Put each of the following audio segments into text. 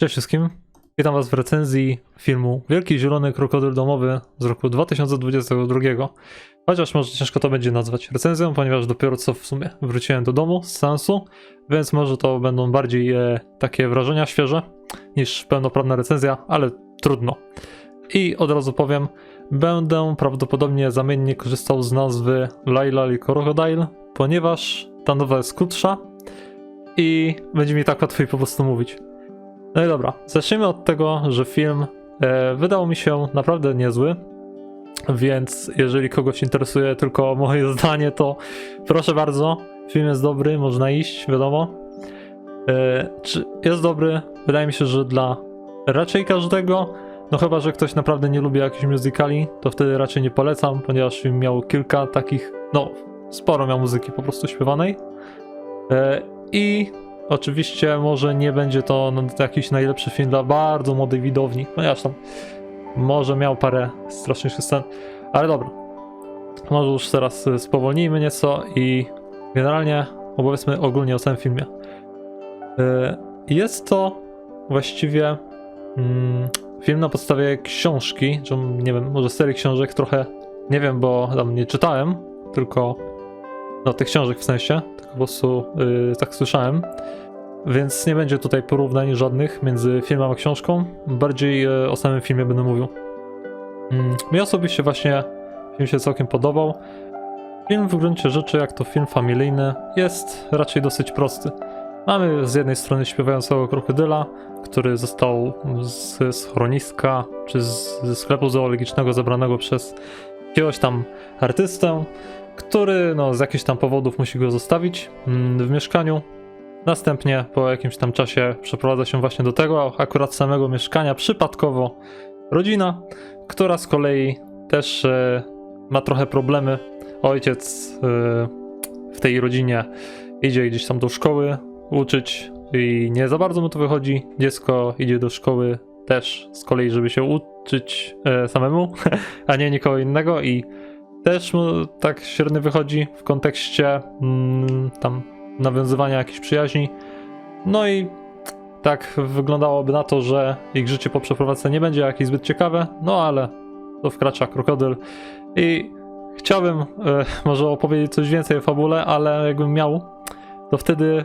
Cześć wszystkim. Witam Was w recenzji filmu Wielki Zielony Krokodyl Domowy z roku 2022. Chociaż może ciężko to będzie nazwać recenzją, ponieważ dopiero co w sumie wróciłem do domu z sensu, więc może to będą bardziej e, takie wrażenia świeże niż pełnoprawna recenzja, ale trudno. I od razu powiem, będę prawdopodobnie zamiennie korzystał z nazwy Laila i Crocodile, ponieważ ta nowa jest krótsza i będzie mi tak łatwiej po prostu mówić. No i dobra, zacznijmy od tego, że film e, wydał mi się naprawdę niezły, więc jeżeli kogoś interesuje tylko moje zdanie, to proszę bardzo, film jest dobry, można iść, wiadomo. E, czy jest dobry? Wydaje mi się, że dla raczej każdego, no chyba, że ktoś naprawdę nie lubi jakichś musicali, to wtedy raczej nie polecam, ponieważ film miał kilka takich, no sporo miał muzyki po prostu śpiewanej. E, I Oczywiście może nie będzie to no, jakiś najlepszy film dla bardzo młodej widowni, ponieważ tam może miał parę straszniejszych scen, ale dobra. Może już teraz y, spowolnijmy nieco i generalnie opowiedzmy ogólnie o całym filmie. Y, Jest to właściwie mm, film na podstawie książki, czy nie wiem, może serii książek trochę, nie wiem, bo tam nie czytałem, tylko no tych książek w sensie, tak po prostu yy, tak słyszałem. Więc nie będzie tutaj porównań żadnych między filmem a książką. Bardziej yy, o samym filmie będę mówił. Mm, mi osobiście właśnie film się całkiem podobał. Film w gruncie rzeczy, jak to film familijny, jest raczej dosyć prosty. Mamy z jednej strony śpiewającego krokodyla, który został z schroniska czy z, ze sklepu zoologicznego zabranego przez jakiegoś tam artystę, który no, z jakichś tam powodów musi go zostawić mm, w mieszkaniu. Następnie po jakimś tam czasie przeprowadza się właśnie do tego akurat samego mieszkania przypadkowo rodzina, która z kolei też e, ma trochę problemy. Ojciec e, w tej rodzinie idzie gdzieś tam do szkoły uczyć i nie za bardzo mu to wychodzi. Dziecko idzie do szkoły też z kolei, żeby się uczyć e, samemu, a nie nikogo innego i też tak średnio wychodzi w kontekście mm, tam nawiązywania jakichś przyjaźni. No i tak wyglądałoby na to, że ich życie po przeprowadzce nie będzie jakieś zbyt ciekawe, no ale to wkracza krokodyl i chciałbym e, może opowiedzieć coś więcej o fabule, ale jakbym miał, to wtedy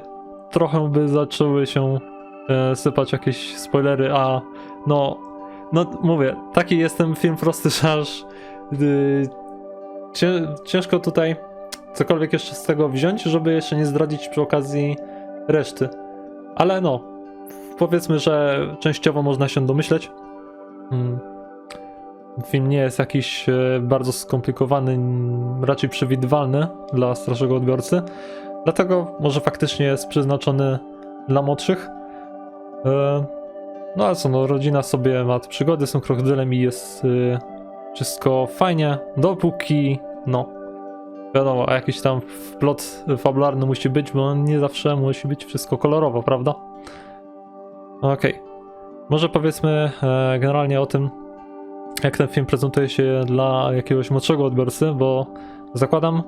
trochę by zaczęły się e, sypać jakieś spoilery, a no, no mówię, taki jestem film prosty, y, cię, ciężko tutaj cokolwiek jeszcze z tego wziąć, żeby jeszcze nie zdradzić przy okazji reszty. Ale no, powiedzmy, że częściowo można się domyśleć. Hmm. Film nie jest jakiś e, bardzo skomplikowany, raczej przewidywalny dla starszego odbiorcy. Dlatego może faktycznie jest przeznaczony dla młodszych. E, No ale co, no, rodzina sobie ma przygody z tym krokodylem i jest e, wszystko fajnie, dopóki, no, wiadomo, jakiś tam plot fabularny musi być, bo nie zawsze musi być wszystko kolorowo, prawda? Okej. Może powiedzmy e, generalnie o tym, jak ten film prezentuje się dla jakiegoś młodszego odbiorcy, bo zakładam,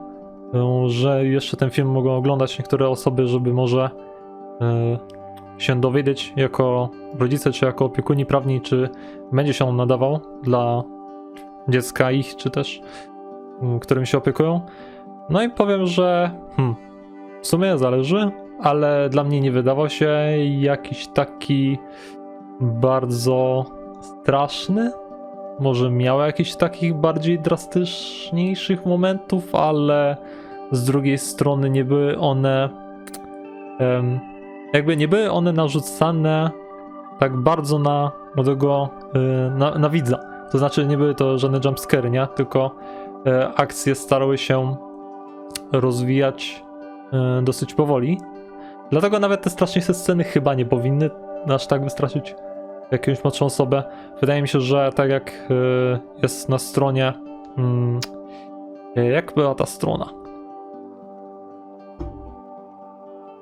e, że jeszcze ten film mogą oglądać niektóre osoby, żeby może e, się dowiedzieć jako rodzice czy jako opiekuni prawni, czy będzie się on nadawał dla dziecka ich, czy też mm, którym się opiekują. No i powiem, że hmm, w sumie zależy, ale dla mnie nie wydawał się jakiś taki bardzo straszny. Może miał jakichś takich bardziej drastyczniejszych momentów, ale z drugiej strony nie były one. jakby nie były one narzucane tak bardzo na młodego y, na, na widza. To znaczy nie były to żadne jumpscary, nie? Tylko e, akcje starały się rozwijać e, dosyć powoli. Dlatego nawet te straszniejsze sceny chyba nie powinny aż tak wystraszyć jakąś młodszą osobę. Wydaje mi się, że tak jak e, jest na stronie. mm, Jak była ta strona?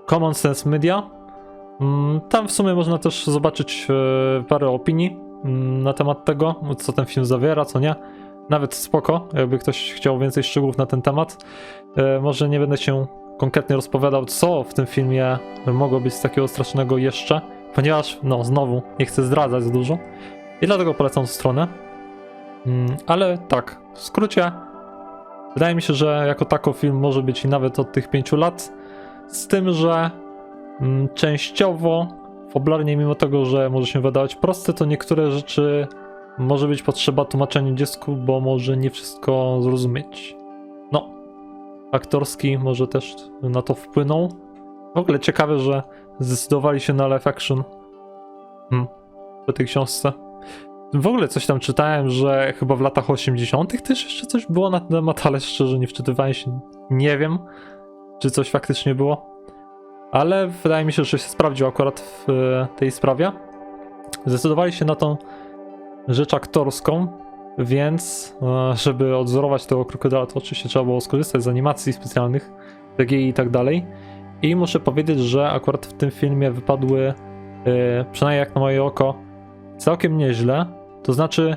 Common Sense Media. Mm, Tam w sumie można też zobaczyć parę opinii na temat tego, co ten film zawiera, co nie. Nawet spoko, jakby ktoś chciał więcej szczegółów na ten temat. E, Może nie będę się konkretnie rozpowiadał, co w tym filmie mogło być z takiego strasznego jeszcze, ponieważ, no, znowu, nie chcę zdradzać za dużo i dlatego polecam tę stronę. Mm, ale tak, w skrócie, wydaje mi się, że jako tako film może być i nawet od tych pięciu lat, z tym, że mm, częściowo, fabularnie, mimo tego, że może się wydawać proste, to niektóre rzeczy może być potrzeba tłumaczenia dziecku, bo może nie wszystko zrozumieć. No, aktorski może też na to wpłynął. W ogóle ciekawe, że zdecydowali się na live action hmm, po tej książce. W ogóle coś tam czytałem, że chyba w latach 80. też jeszcze coś było na ten temat, ale szczerze nie wczytywałem się. Nie wiem, czy coś faktycznie było. Ale wydaje mi się, że się sprawdził akurat w e, tej sprawie. Zdecydowali się na tą rzecz aktorską, więc e, żeby odzorować tego krokodyla, to oczywiście trzeba było skorzystać z animacji specjalnych, CGI i tak dalej. I muszę powiedzieć, że akurat w tym filmie wypadły, e, przynajmniej jak na moje oko, całkiem nieźle. To znaczy,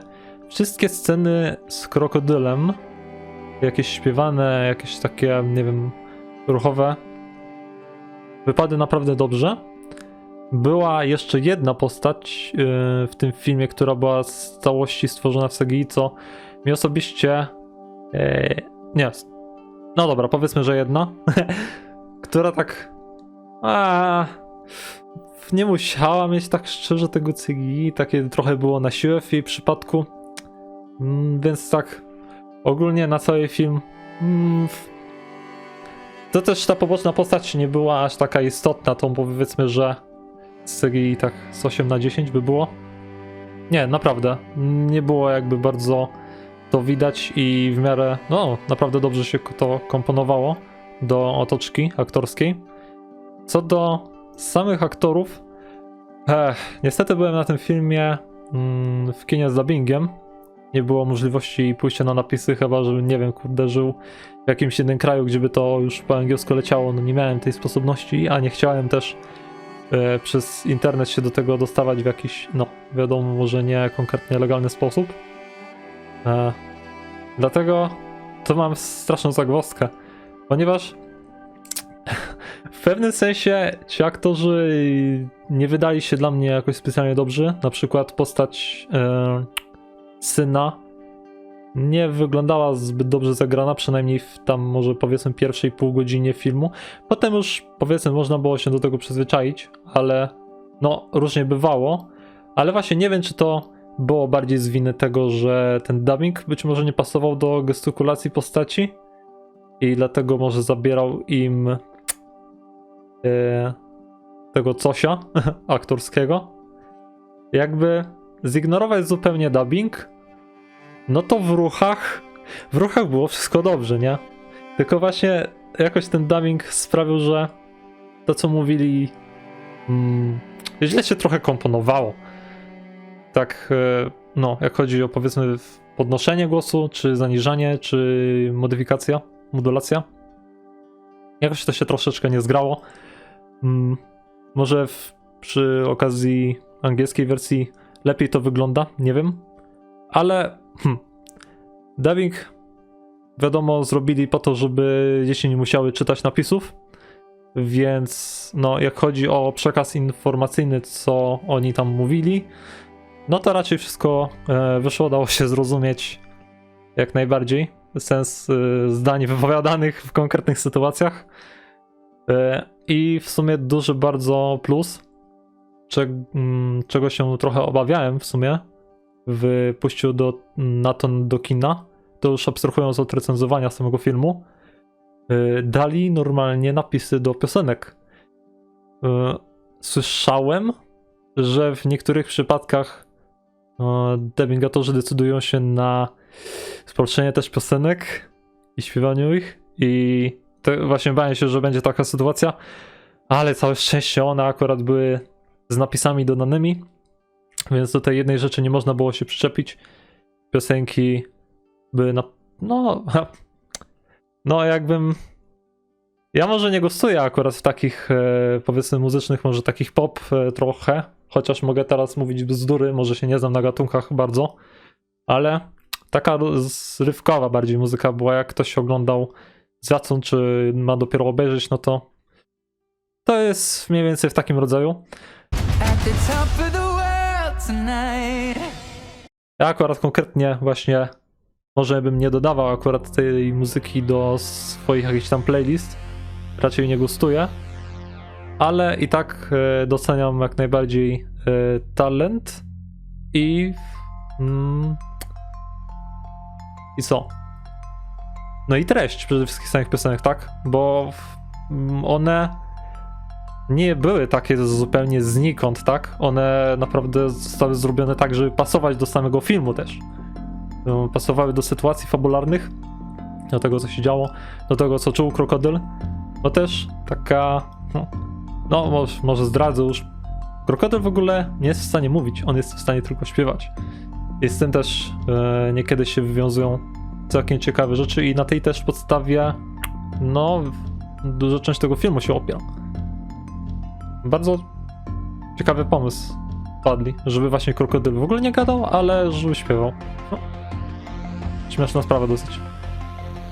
wszystkie sceny z krokodylem, jakieś śpiewane, jakieś takie, nie wiem, ruchowe, wypadły naprawdę dobrze. Była jeszcze jedna postać yy, w tym filmie, która była z całości stworzona w CGI, co mi osobiście. Yy, nie. No dobra, powiedzmy, że jedna. która tak. A, nie musiała mieć tak szczerze tego CGI. Takie trochę było na siłę w jej przypadku. Mm, więc tak. Ogólnie na cały film. Mm, to też ta poboczna postać nie była aż taka istotna, to powiedzmy, że z serii tak z 8 na 10 by było. Nie, naprawdę. Nie było jakby bardzo to widać i w miarę, no, naprawdę dobrze się to komponowało do otoczki aktorskiej. Co do samych aktorów, ech, niestety byłem na tym filmie mm, w kinie z dubbingiem. Nie było możliwości pójścia na napisy, chyba że, nie wiem, kurde, żył w jakimś jednym kraju, gdzie by to już po angielsku leciało. No nie miałem tej sposobności, a nie chciałem też e, przez internet się do tego dostawać w jakiś, no wiadomo, może nie konkretnie legalny sposób. E, dlatego to mam straszną zagwozdkę, ponieważ w pewnym sensie ci aktorzy nie wydali się dla mnie jakoś specjalnie dobrzy. Na przykład postać e, syna nie wyglądała zbyt dobrze zagrana, przynajmniej w tam może powiedzmy pierwszej pół godzinie filmu. Potem już powiedzmy można było się do tego przyzwyczaić, ale no różnie bywało. Ale właśnie nie wiem, czy to było bardziej z winy tego, że ten dubbing być może nie pasował do gestykulacji postaci i dlatego może zabierał im e, tego cosia aktorskiego. Jakby zignorować zupełnie dubbing, no to w ruchach, w ruchach było wszystko dobrze, nie? Tylko właśnie jakoś ten dubbing sprawił, że to co mówili mm, źle się trochę komponowało. Tak, e, no, jak chodzi o powiedzmy podnoszenie głosu, czy zaniżanie, czy modyfikacja, modulacja. Jakoś to się troszeczkę nie zgrało. Mm, może w, przy okazji angielskiej wersji lepiej to wygląda, nie wiem. Ale hmm, dubbing wiadomo zrobili po to, żeby dzieci nie musiały czytać napisów. Więc no, jak chodzi o przekaz informacyjny, co oni tam mówili, no to raczej wszystko e, wyszło, dało się zrozumieć jak najbardziej sens e, zdań wypowiadanych w konkretnych sytuacjach. E, I w sumie duży bardzo plus, cze, m, czego się trochę obawiałem w sumie w pójściu do, na to do kina, to już abstrahując od recenzowania samego filmu, e, dali normalnie napisy do piosenek. E, Słyszałem, że w niektórych przypadkach e, dubbingatorzy decydują się na spolszczenie też piosenek i śpiewaniu ich i to właśnie bałem się, że będzie taka sytuacja, ale całe szczęście one akurat były z napisami dodanymi, więc do tej jednej rzeczy nie można było się przyczepić. Piosenki były na... no... no jakbym... Ja może nie gostuję akurat w takich, e, powiedzmy, muzycznych, może takich pop e, trochę, chociaż mogę teraz mówić bzdury, może się nie znam na gatunkach bardzo, ale taka zrywkowa bardziej muzyka była, jak ktoś oglądał Zacun, czy ma dopiero obejrzeć, no to to jest mniej więcej w takim rodzaju. At the top of the. Ja akurat konkretnie właśnie może bym nie dodawał akurat tej muzyki do swoich jakichś tam playlist. Raczej nie gustuję. Ale i tak e, doceniam jak najbardziej e, talent i. Mm, I co? No i treść przede wszystkim samych piosenek, tak? Bo mm, one nie były takie zupełnie znikąd, tak? One naprawdę zostały zrobione tak, żeby pasować do samego filmu też. Um, Pasowały do sytuacji fabularnych, do tego, co się działo, do tego, co czuł krokodyl. No też taka. No, no może, może zdradzę już. Krokodyl w ogóle nie jest w stanie mówić, on jest w stanie tylko śpiewać. I z tym też e, niekiedy się wywiązują całkiem ciekawe rzeczy, i na tej też podstawie, no, duża część tego filmu się opiera. Bardzo ciekawy pomysł padli, żeby właśnie krokodyl w ogóle nie gadał, ale żeby śpiewał. No. Śmieszna sprawa dosyć.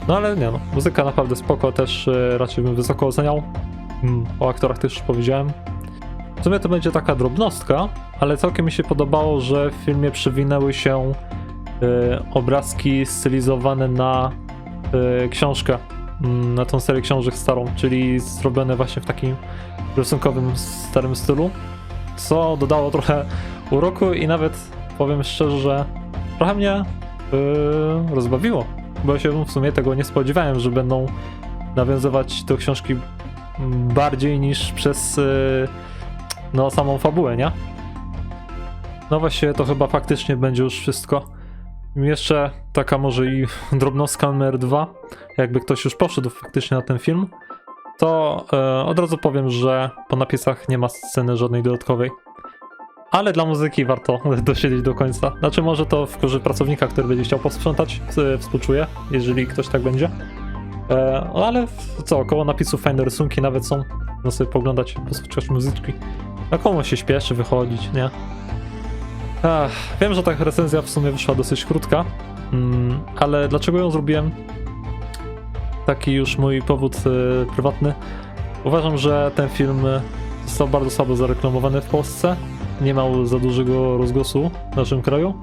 No ale nie no, muzyka naprawdę spoko, też e, raczej bym wysoko oceniał. Mm, o aktorach też już powiedziałem. W sumie to będzie taka drobnostka, ale całkiem mi się podobało, że w filmie przewinęły się e, obrazki stylizowane na e, książkę, na tą serię książek starą, czyli zrobione właśnie w takim rysunkowym, starym stylu, co dodało trochę uroku i nawet powiem szczerze, że trochę mnie yy, rozbawiło, bo się w sumie tego nie spodziewałem, że będą nawiązywać do książki bardziej niż przez yy, no, samą fabułę, nie? No właśnie, to chyba faktycznie będzie już wszystko. Jeszcze taka może i drobnostka numer dwa, jakby ktoś już poszedł faktycznie na ten film, to e, od razu powiem, że po napisach nie ma sceny żadnej dodatkowej. Ale dla muzyki warto dosiedzieć do końca. Znaczy może to w korzyść pracownika, który będzie chciał posprzątać, e, współczuję, jeżeli ktoś tak będzie. E, ale co, koło napisów fajne rysunki nawet są. No sobie poglądać, posłuchać muzyczki. Na komu się śpieszy wychodzić, nie? Wiem, że ta recenzja w sumie wyszła dosyć krótka, mm, ale dlaczego ją zrobiłem? taki już mój powód e, prywatny. Uważam, że ten film został bardzo słabo zareklamowany w Polsce. Nie miał za dużego rozgłosu w naszym kraju.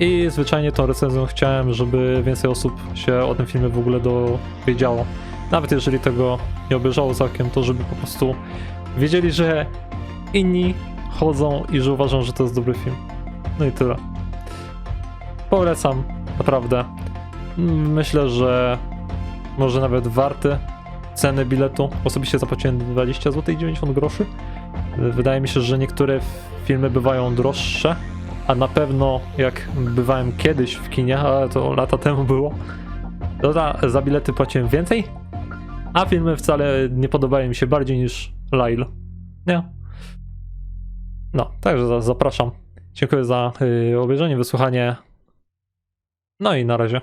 I zwyczajnie tą recenzją chciałem, żeby więcej osób się o tym filmie w ogóle dowiedziało. Nawet jeżeli tego nie obejrzało całkiem, to żeby po prostu wiedzieli, że inni chodzą i że uważam, że to jest dobry film. No i tyle. Polecam, naprawdę. Myślę, że może nawet warty ceny biletu. Osobiście zapłaciłem 20 zł i 90 groszy. Wydaje mi się, że niektóre filmy bywają droższe, a na pewno jak bywałem kiedyś w kinie, ale to lata temu było, to za, za bilety płaciłem więcej, a filmy wcale nie podobają mi się bardziej niż Lyle. Nie. No, także za- zapraszam. Dziękuję za y, obejrzenie, wysłuchanie. No i na razie.